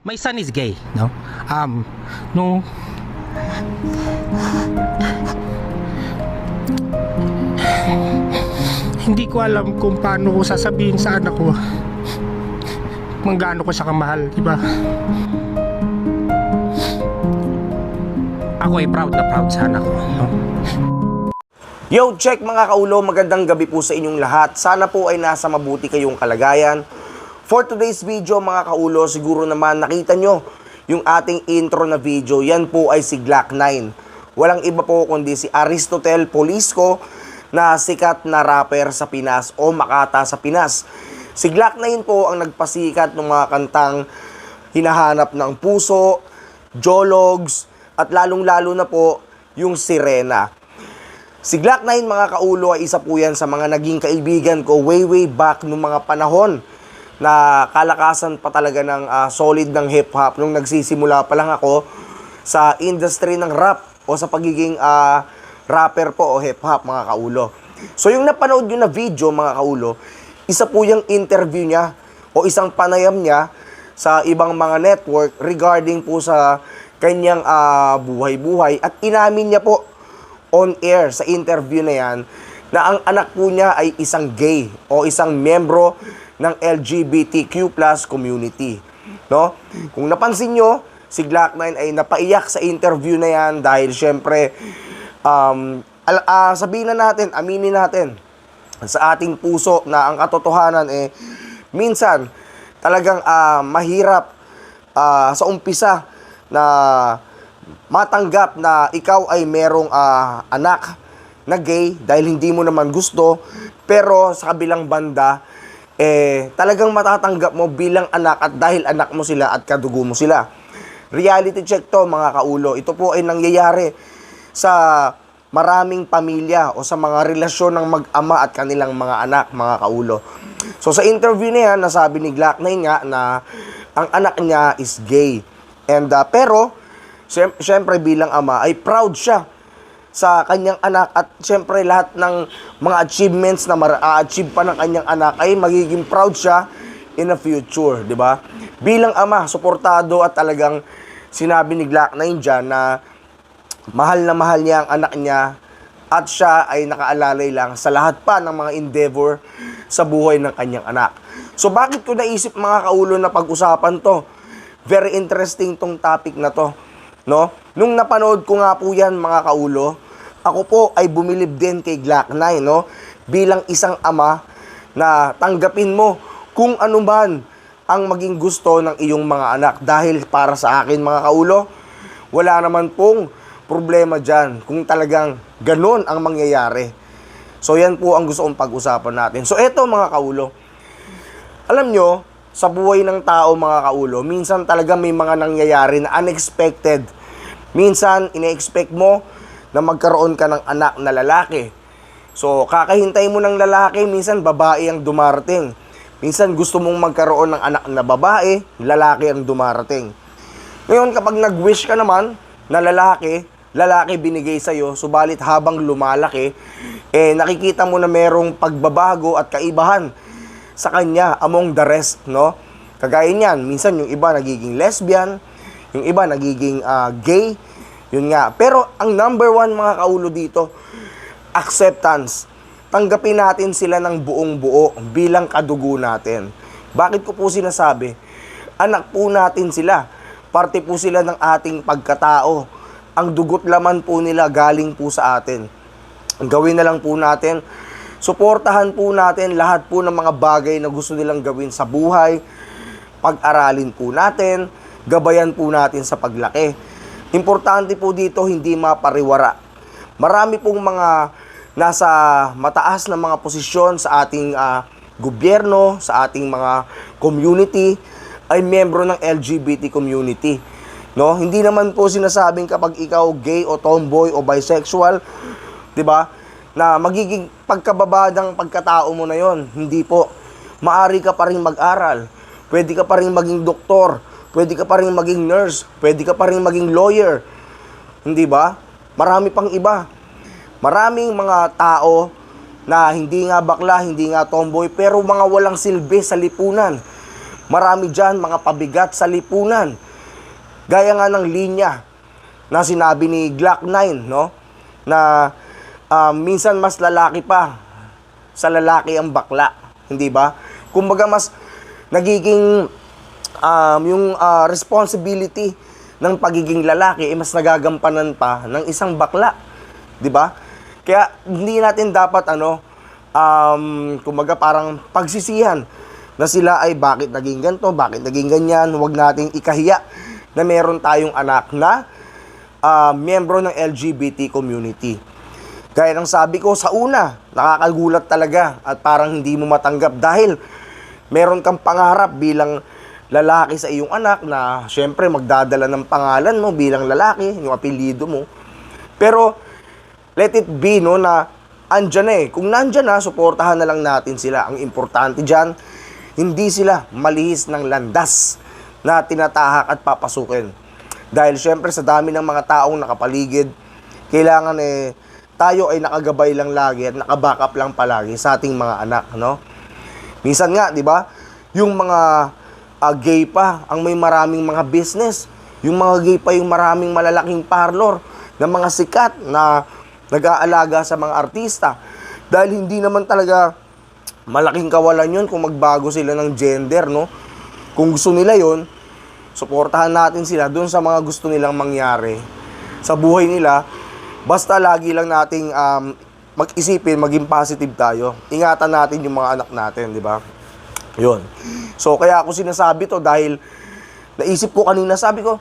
My son is gay, no? Um, nung... Hindi ko alam kung paano ko sasabihin sa anak ko kung gaano ko siya kamahal, di ba? Ako ay proud na proud sa anak ko, no? Yo, check mga kaulo, magandang gabi po sa inyong lahat. Sana po ay nasa mabuti kayong kalagayan. For today's video mga kaulo, siguro naman nakita nyo yung ating intro na video. Yan po ay si Glock 9. Walang iba po kundi si Aristotel Polisco na sikat na rapper sa Pinas o Makata sa Pinas. Si Glock 9 po ang nagpasikat ng mga kantang Hinahanap ng Puso, Jologs, at lalong-lalo na po yung Sirena. Si Glock 9 mga kaulo ay isa po yan sa mga naging kaibigan ko way way back nung mga panahon na kalakasan pa talaga ng ah, solid ng hip hop nung nagsisimula pa lang ako sa industry ng rap o sa pagiging ah, rapper po o hip hop mga kaulo. So yung napanood nyo na video mga kaulo, isa po yung interview niya o isang panayam niya sa ibang mga network regarding po sa kanyang ah, buhay-buhay at inamin niya po on air sa interview na yan na ang anak po niya ay isang gay o isang membro ng LGBTQ plus community. No? Kung napansin nyo, si Glock 9 ay napaiyak sa interview na yan dahil syempre, um, al- ah, sabihin na natin, aminin natin sa ating puso na ang katotohanan eh, minsan, talagang ah, mahirap ah, sa umpisa na matanggap na ikaw ay merong ah, anak na gay dahil hindi mo naman gusto pero sa kabilang banda eh talagang matatanggap mo bilang anak at dahil anak mo sila at kadugo mo sila. Reality check to mga kaulo. Ito po ay nangyayari sa maraming pamilya o sa mga relasyon ng mag-ama at kanilang mga anak, mga kaulo. So sa interview na yan, nasabi ni Glock 9 nga na ang anak niya is gay. And uh, pero Siyempre bilang ama ay proud siya sa kanyang anak at siyempre lahat ng mga achievements na ma-achieve pa ng kanyang anak ay magiging proud siya in the future, di ba? Bilang ama, suportado at talagang sinabi ni Glock 9 dyan na mahal na mahal niya ang anak niya at siya ay nakaalalay lang sa lahat pa ng mga endeavor sa buhay ng kanyang anak. So bakit ko naisip mga kaulo na pag-usapan to? Very interesting tong topic na to. No? Nung napanood ko nga po yan mga kaulo, ako po ay bumilib din kay Glock 9, no? Bilang isang ama na tanggapin mo kung ano man ang maging gusto ng iyong mga anak. Dahil para sa akin mga kaulo, wala naman pong problema dyan kung talagang ganun ang mangyayari. So yan po ang gusto kong pag-usapan natin. So eto mga kaulo, alam nyo, sa buhay ng tao mga kaulo, minsan talaga may mga nangyayari na unexpected. Minsan, ine-expect mo na magkaroon ka ng anak na lalaki. So, kakahintay mo ng lalaki, minsan babae ang dumarating. Minsan gusto mong magkaroon ng anak na babae, lalaki ang dumarating. Ngayon, kapag nag-wish ka naman na lalaki, lalaki binigay sa'yo, subalit habang lumalaki, eh nakikita mo na merong pagbabago at kaibahan sa kanya among the rest, no? Kagaya niyan, minsan yung iba nagiging lesbian, yung iba nagiging ah, gay, yun nga. Pero ang number one mga kaulo dito, acceptance. Tanggapin natin sila ng buong buo bilang kadugo natin. Bakit ko po sinasabi? Anak po natin sila. Parte po sila ng ating pagkatao. Ang dugot laman po nila galing po sa atin. Gawin na lang po natin Suportahan po natin lahat po ng mga bagay na gusto nilang gawin sa buhay. Pag-aralin po natin, gabayan po natin sa paglaki. Importante po dito hindi mapariwara. Marami pong mga nasa mataas na mga posisyon sa ating ah, gobyerno, sa ating mga community ay miyembro ng LGBT community. No? Hindi naman po sinasabing kapag ikaw gay o tomboy o bisexual, 'di ba? Na magiging pagkababa ng pagkatao mo na 'yon. Hindi po. Maari ka pa rin mag-aral. Pwede ka pa rin maging doktor. Pwede ka pa rin maging nurse. Pwede ka pa rin maging lawyer. Hindi ba? Marami pang iba. Maraming mga tao na hindi nga bakla, hindi nga tomboy, pero mga walang silbi sa lipunan. Marami dyan mga pabigat sa lipunan. Gaya nga ng linya na sinabi ni Glock 9, no? Na um, minsan mas lalaki pa sa lalaki ang bakla, hindi ba? Kumbaga mas nagiging um, yung ah, responsibility ng pagiging lalaki ay mas nagagampanan pa ng isang bakla, 'di ba? Kaya hindi natin dapat ano um, kumbaga parang pagsisihan na sila ay bakit naging ganto, bakit naging ganyan, huwag nating ikahiya na meron tayong anak na ah, miyembro ng LGBT community. Gaya ng sabi ko sa una, nakakagulat talaga at parang hindi mo matanggap dahil meron kang pangarap bilang lalaki sa iyong anak na syempre magdadala ng pangalan mo bilang lalaki, yung apelyido mo. Pero let it be no na andyan eh. Kung nandyan na, suportahan na lang natin sila. Ang importante dyan, hindi sila malihis ng landas na tinatahak at papasukin. Dahil syempre sa dami ng mga taong nakapaligid, kailangan eh tayo ay nakagabay lang lagi at nakabackup lang palagi sa ating mga anak, no? Minsan nga, di ba, yung mga ah, gay pa ang may maraming mga business. Yung mga gay pa yung maraming malalaking parlor ng mga sikat na nag-aalaga sa mga artista. Dahil hindi naman talaga malaking kawalan yun kung magbago sila ng gender, no? Kung gusto nila yon suportahan natin sila doon sa mga gusto nilang mangyari sa buhay nila. Basta lagi lang nating um, mag-isipin, maging positive tayo. Ingatan natin yung mga anak natin, di ba? Yun. So, kaya ako sinasabi to dahil naisip ko kanina, sabi ko,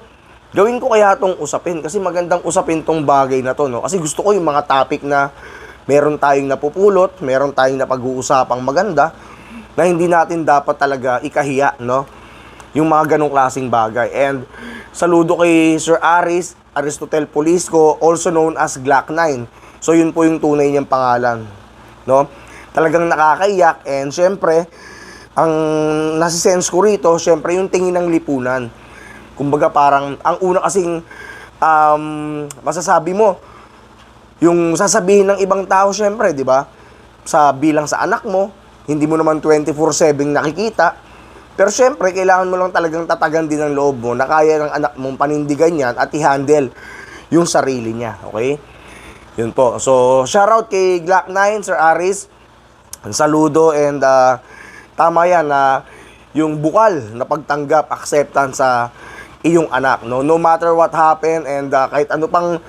gawin ko kaya tong usapin kasi magandang usapin tong bagay na to, no? Kasi gusto ko yung mga topic na meron tayong napupulot, meron tayong napag-uusapang maganda na hindi natin dapat talaga ikahiya, no? Yung mga ganong klaseng bagay. And saludo kay Sir Aris Aristotel Polisco, also known as Glock 9. So yun po yung tunay niyang pangalan, no? Talagang nakakaiyak and syempre, ang nasisense ko rito, syempre yung tingin ng lipunan. Kumbaga parang, ang una kasing um, masasabi mo, yung sasabihin ng ibang tao, syempre, di ba? Sa bilang sa anak mo, hindi mo naman 24-7 nakikita. Pero syempre, kailangan mo lang talagang tatagan din ang loob mo na kaya ng anak mong panindigan yan at i-handle yung sarili niya. Okay? Yun po. So, shoutout kay Glock 9, Sir Aris. Saludo and ah, tama yan na yung bukal na pagtanggap, acceptance sa iyong anak. No, no matter what happen and ah, kahit ano pang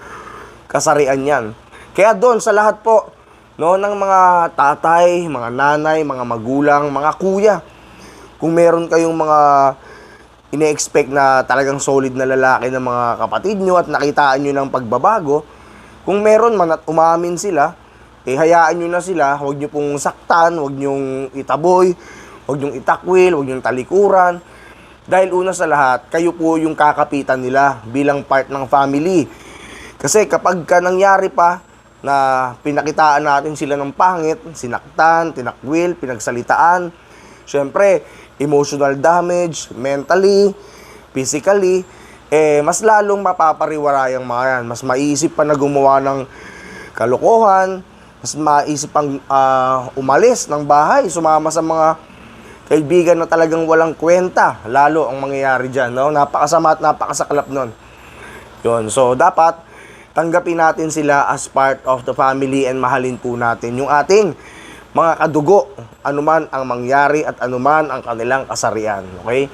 kasarian yan. Kaya doon sa lahat po no ng mga tatay, mga nanay, mga magulang, mga kuya. Kung meron kayong mga ine-expect na talagang solid na lalaki ng mga kapatid nyo at nakitaan nyo ng pagbabago, kung meron man at umamin sila, eh hayaan nyo na sila, huwag nyo pong saktan, huwag nyo itaboy, huwag nyo itakwil, huwag nyo talikuran. Dahil una sa lahat, kayo po yung kakapitan nila bilang part ng family. Kasi kapag ka nangyari pa na pinakitaan natin sila ng pangit, sinaktan, tinakwil, pinagsalitaan, syempre, emotional damage, mentally, physically, eh, mas lalong mapapariwara yung mga yan. Mas maiisip pa na gumawa ng kalokohan, mas maisip pang ah, umalis ng bahay, sumama sa mga kaibigan na talagang walang kwenta. Lalo ang mangyayari dyan, no? Napakasama at napakasaklap nun. Yun, so dapat tanggapin natin sila as part of the family and mahalin po natin yung ating mga kadugo, anuman ang mangyari at anuman ang kanilang kasarian. Okay?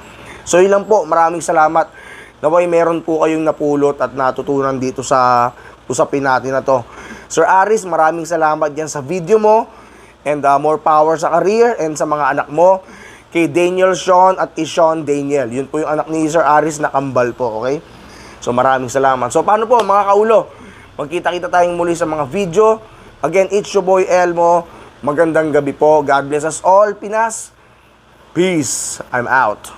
So yun po, maraming salamat. Naway meron po kayong napulot at natutunan dito sa usapin natin na to. Sir Aris, maraming salamat dyan sa video mo and uh, more power sa career and sa mga anak mo kay Daniel Sean at Ishawn Daniel. Yun po yung anak ni Sir Aris na kambal po, okay? So maraming salamat. So paano po mga kaulo? Magkita-kita tayong muli sa mga video. Again, it's your boy Elmo. Magandang gabi po. God bless us all, Pinas. Peace. I'm out.